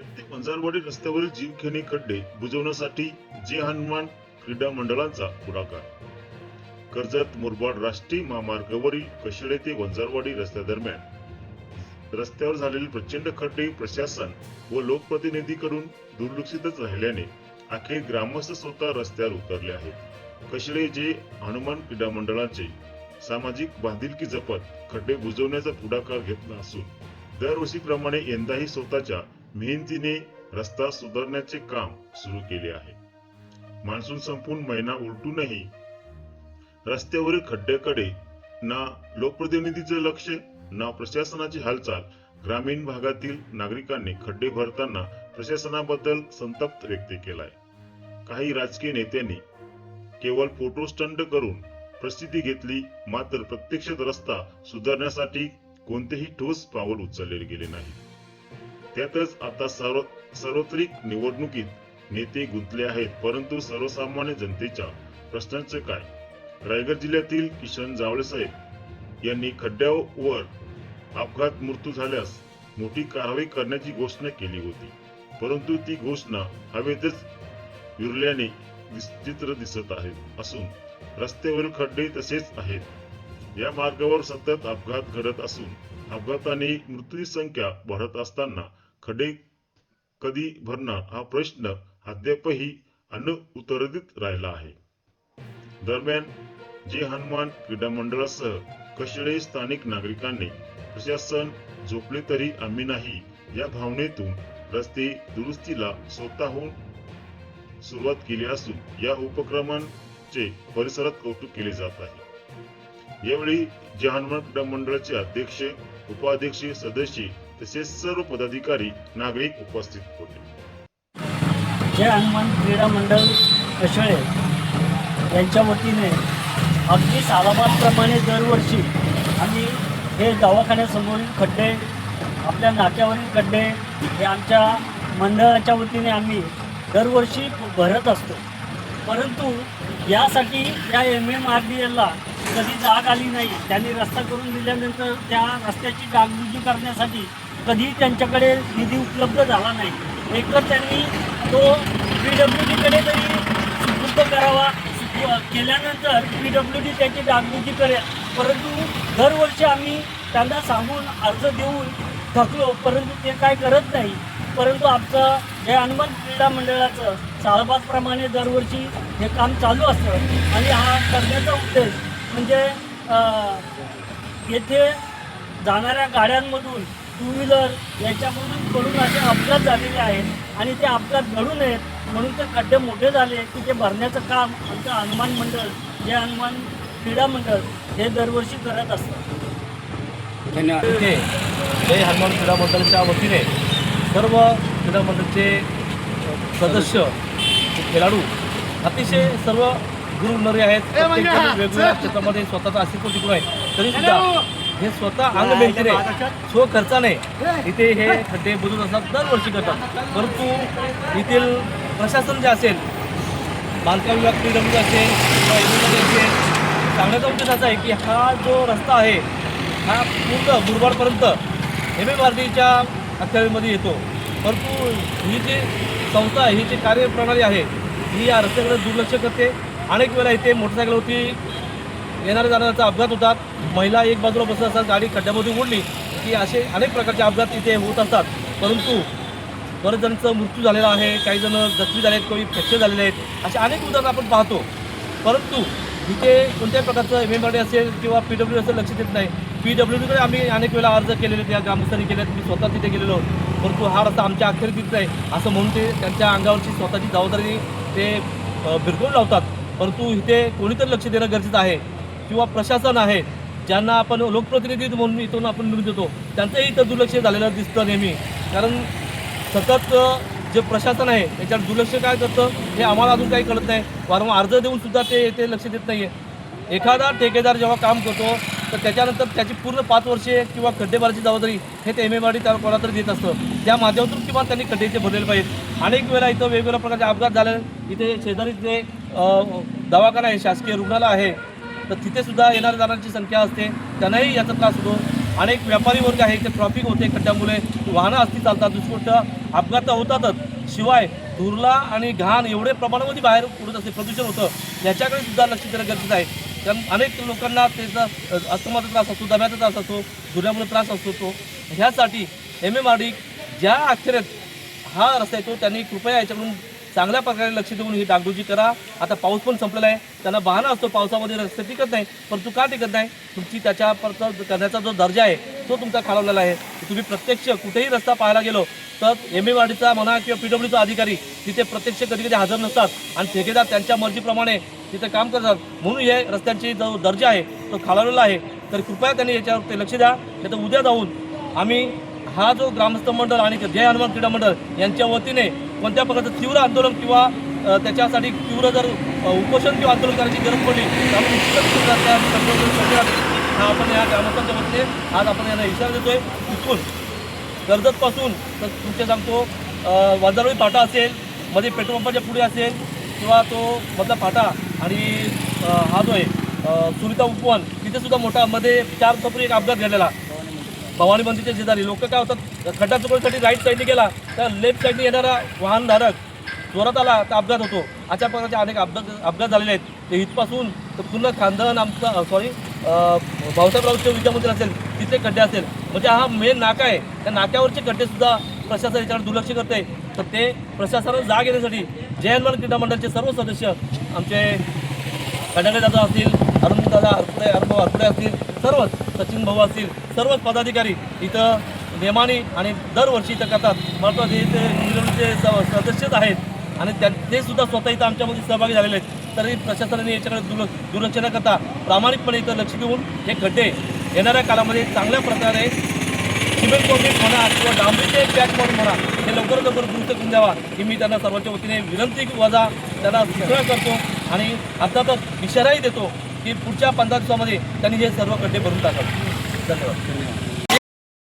ते वंजारवाडी रस्त्यावरील जीवघेणी खड्डे बुजवण्यासाठी जे हनुमान क्रीडा मंडळांचा पुढाकार. कर्जत मुरबाड राष्ट्रीय महामार्गावरील कशेळे ते वंजारवाडी रस्त्यादरम्यान रस्त्यावर झालेले प्रचंड खड्डे प्रशासन व लोकप्रतिनिधीकडून दुर्लक्षितच राहिल्याने अखेर ग्रामस्थ स्वतः रस्त्यावर उतरले आहेत. कशेळे जे हनुमान क्रीडा मंडळाचे सामाजिक बांधिलकी जपत खड्डे बुजवण्याचा पुढाकार घेतला असून दरवर्षीप्रमाणे यंदाही स्वतःच्या मेहनतीने रस्ता सुधारण्याचे काम सुरू केले आहे. मान्सून संपून महिना उलटूनही रस्त्यावरील खड्ड्याकडे ना लोकप्रतिनिधीचे लक्ष ना प्रशासनाची हालचाल ग्रामीण भागातील नागरिकांनी खड्डे भरताना प्रशासनाबद्दल संतप्त व्यक्त केलाय. काही राजकीय नेत्यांनी केवळ फोटो स्टंट करून प्रसिद्धी घेतली मात्र प्रत्यक्षात रस्ता सुधारण्यासाठी कोणतेही ठोस पाऊल उचलले गेले नाही त्यातच आता सर्व सार्वत्रिक निवडणुकीत नेते गुंतले आहेत परंतु सर्वसामान्य जनतेच्या प्रश्नांचे काय? रायगड जिल्ह्यातील किशन जावळे साहेब यांनी खड्ड्यावर अपघात मृत्यू झाल्यास मोठी कारवाई करण्याची घोषणा केली होती. परंतु ती घोषणा हवेतच विरल्याने चित्र दिसत आहे. असून रस्त्यावरील खड्डे तसेच आहेत. या मार्गावर सतत अपघात घडत असून अपघाताने मृत्यूची संख्या वाढत असताना खडे कधी भरणार हा प्रश्न अद्यापही अनुत्तरित राहिला आहे. दरम्यान जे हनुमान क्रीडा मंडळासह कशेळे स्थानिक नागरिकांनी प्रशासन झोपले तरी आम्ही नाही या भावनेतून रस्ते दुरुस्तीला स्वतःहून सुरुवात केली असून या उपक्रमांचे परिसरात कौतुक केले जात आहे. यावेळी जे हनुमान क्रीडा मंडळाचे अध्यक्ष उपाध्यक्ष सदस्य तसेच सर्व पदाधिकारी नागरिक उपस्थित होते. जय हनुमान क्रीडा मंडळ कशळे यांच्या वतीने अगदी सालाबादप्रमाणे दरवर्षी आम्ही हे दवाखान्यासमोरील खड्डे आपल्या नाक्यावरील खड्डे हे आमच्या मंडळाच्या वतीने आम्ही दरवर्षी भरत असतो. परंतु यासाठी या एम एम आर डी एलला कधी जाग आली नाही. त्यांनी रस्ता करून दिल्यानंतर त्या रस्त्याची डागबुजी करण्यासाठी कधीही त्यांच्याकडे निधी उपलब्ध झाला नाही. एकतर त्यांनी तो पी डब्ल्यू डीकडे तरी सुपूर्द करावा केल्यानंतर पी डब्ल्यू डी त्याची डागबुजी करेल. परंतु दरवर्षी आम्ही त्यांना सांगून अर्ज देऊन थकलो परंतु ते काय करत नाही. परंतु आमचं हे हनुमान क्रीडा मंडळाचं साळबादप्रमाणे दरवर्षी हे काम चालू असतं. आणि हा करण्याचा उद्देश म्हणजे येथे जाणाऱ्या गाड्यांमधून टू व्हीलर याच्यामधून पडून असे अपघात झालेले आहेत आणि ते अपघात घडू नयेत म्हणून ते खड्डे मोठे झाले. की ते भरण्याचं काम आमचं हनुमान मंडळ जे हनुमान क्रीडा मंडळ हे दरवर्षी करत असतं धन्यवाद. इथे जय हनुमान क्रीडा मंडळाच्या वतीने सर्व क्रीडा मंडळाचे सदस्य खेळाडू अतिशय सर्व गुरुनरी आहेत. प्रत्येकजण वेगवेगळ्या क्षेत्रामध्ये स्वतःचं अस्तित्व टिकून आहे तरी सुद्धा हे स्वतः अंग मेहनतीने स्व खर्चाने इथे हे खड्डे बुजून असतात दरवर्षी करतात. परंतु येथील प्रशासन जे असेल बांधकाम विभाग पी डब्ल्यू असेल किंवा एमएलए असेल सांगण्याचा उद्देश असा आहे की हा जो रस्ता आहे हा पूर्ण मुरबाडपर्यंत एम एम आर डीच्या अखत्यारीमध्ये येतो. परंतु ही जी संस्था आहे, ही जी कार्यप्रणाली आहे ही या रस्त्याकडे दुर्लक्ष करते. अनेक वेळा इथे मोटरसायकलवरती येणाऱ्या जाणाऱ्याचा अपघात होतात महिला एक बाजूला बसत असतात गाडी खड्ड्यामध्ये उडली की असे अनेक प्रकारचे अपघात इथे होत असतात. परंतु बरेच जणांचा मृत्यू झालेला आहे. काही जण जखमी झाले आहेत कोणी फ्रॅक्चर झालेले आहेत. असे अनेक उदाहरणं आपण पाहतो. परंतु इथे कोणत्याही प्रकारचं एम एम डी असेल किंवा पी डब्ल्यू असेल लक्ष देत नाही. पी डब्ल्यू डीकडे आम्ही अनेक वेळा अर्ज केलेले त्या ग्रामस्थांनी केले मी स्वतः तिथे गेलेलो. परंतु हा रस्ता आमच्या अखेर दिसत नाही असं म्हणून ते त्यांच्या अंगावरची स्वतःची जबाबदारी ते अ, लावतात. परंतु इथे कोणीतरी लक्ष देणं गरजेचं आहे. किंवा प्रशासन आहे ज्यांना आपण लोकप्रतिनिधी म्हणून इथून आपण निवडून देतो त्यांचंही इथं दुर्लक्ष झालेलं दिसतं नेहमी. कारण सतत जे प्रशासन आहे त्याच्यावर दुर्लक्ष काय करतं हे आम्हाला अजून काही कळत नाही. वारंवार अर्ज देऊन सुद्धा ते ते लक्ष देत नाही आहे एखादा ठेकेदार जेव्हा काम करतो तर त्याच्यानंतर त्याची पूर्ण पाच वर्षे किंवा खड्डेबाराची जबाबदारी हे ते एम एम आर डी त्याला कोणाला तरी देत असतं. त्या माध्यमातून किंवा त्यांनी खड्डे भरलेले पाहिजेत. अनेक वेळा इथं वेगवेगळ्या प्रकारचे अपघात झाले. इथे शेजारी जे दवाखाना आहे शासकीय रुग्णालय आहे. तर तिथेसुद्धा येणाऱ्या जाणाऱ्यांची संख्या असते. त्यांनाही याचा त्रास होतो. अनेक व्यापारी वर्ग आहे ते ट्रॉफिक होते खड्ड्यामुळे. वाहनं असती चालतात दुसरी गोष्ट अपघात तर होतातच. शिवाय धुरला आणि घाण एवढे प्रमाणामध्ये बाहेर उडत असते प्रदूषण होतं याच्याकडे सुद्धा लक्ष देणं गरजेचं आहे. कारण अनेक लोकांना त्याचा अस्थमाचा त्रास असतो दम्याचा त्रास असतो धुऱ्यामुळे त्रास असतो तो. ह्यासाठी एम एम आर डी ज्या अखेरेत हा रस्ता येतो त्यांनी कृपया याच्याकडून चांगल्या प्रकारे लक्ष देऊन ही डागडुजी करा. आता पाऊस पण संपलेला आहे. त्यांना बहाणा असतो. पावसामध्ये रस्ते टिकत नाही. परंतु का टिकत नाही? तुमची त्याच्या परत करण्याचा जो दर्जा आहे तो तुमचा खालवलेला आहे. तुम्ही प्रत्यक्ष कुठेही रस्ता पाहायला गेलो तर एम एम आर डीचा म्हणा किंवा पी डब्ल्यूचा अधिकारी तिथे प्रत्यक्ष कधी कधी हजर नसतात. आणि ठेकेदार त्यांच्या मर्जीप्रमाणे तिथे काम करतात. म्हणून हे रस्त्यांची जो दर्जा आहे तो खालावलेला आहे. तर कृपया त्यांनी याच्यावर ते लक्ष द्या. नाही तर उद्या जाऊन आम्ही हा जो ग्रामस्थ मंडळ आणि जय हनुमान क्रीडा मंडळ यांच्या वतीने कोणत्या प्रकारचं तीव्र आंदोलन किंवा त्याच्यासाठी तीव्र जर उपोषण किंवा आंदोलन करायची गरज पडली तर आपण हा आपण या ग्रामस्थांच्या वतीने आज आपण यांना इशारा देतोय. इथून कर्जतपासून तर तुमचे सांगतो अ, फाटा असेल मध्ये पेट्रोल पंपाच्या पुढे असेल किंवा तो मधला फाटा आणि हा जो आहे अ, सुनीता उपवन तिथे सुद्धा मोठा मध्ये चार सफरी एक अपघात घडलेला. भवानी मंदिरच्या शेजारी लोक काय होतात खड्डा चुकवण्यासाठी राईट साईडने गेला तर लेफ्ट साईडने येणारा वाहनधारक जोरात आला तर अपघात होतो. अशा प्रकारचे अनेक अपघात अपघात झालेले आहेत. ते इथपासून तर पूर्ण खानदान आमचं सॉरी भाऊसाहेबरावचे विद्यामंदिर असेल तिथे खड्डे असेल. म्हणजे हा मेन नाका आहे. त्या नाक्यावरचे खड्डेसुद्धा प्रशासन याच्यावर दुर्लक्ष करते तर ते प्रशासनाला जाग येण्यासाठी जय हनुमान क्रीडा मंडळाचे सर्व सदस्य आमचे खंडागळे दादा असतील अरुण दादा हरपुडे अरुण हरपुडे असतील सर्वच सचिन भाऊ असतील सर्वच पदाधिकारी इथं नेमाने आणि दरवर्षी इथं करतात. महत्त्वाचे इथे निवडणुकीचे स- सदस्यच आहेत. आणि त्या ते सुद्धा स्वतः इथं आमच्यामध्ये सहभागी झालेले आहेत. तरी प्रशासनाने याच्याकडे दुर दुर्लक्ष न करता प्रामाणिकपणे इथं लक्ष देऊन हे खड्डे येणाऱ्या काळामध्ये चांगल्या प्रकारे सिमेंट कॉन्क्रीट म्हणा किंवा डांबरीचे पॅक म्हणून म्हणा हे लवकर लवकर दुरुस्त करून द्यावा ही मी त्यांना सर्वांच्या वतीने विनंती वजा त्यांना सूचना करतो आणि अर्थातच इशाराही देतो. की पुढच्या पंधरा दिवसामध्ये त्यांनी हे सर्व खड्डे भरून टाकावे धन्यवाद.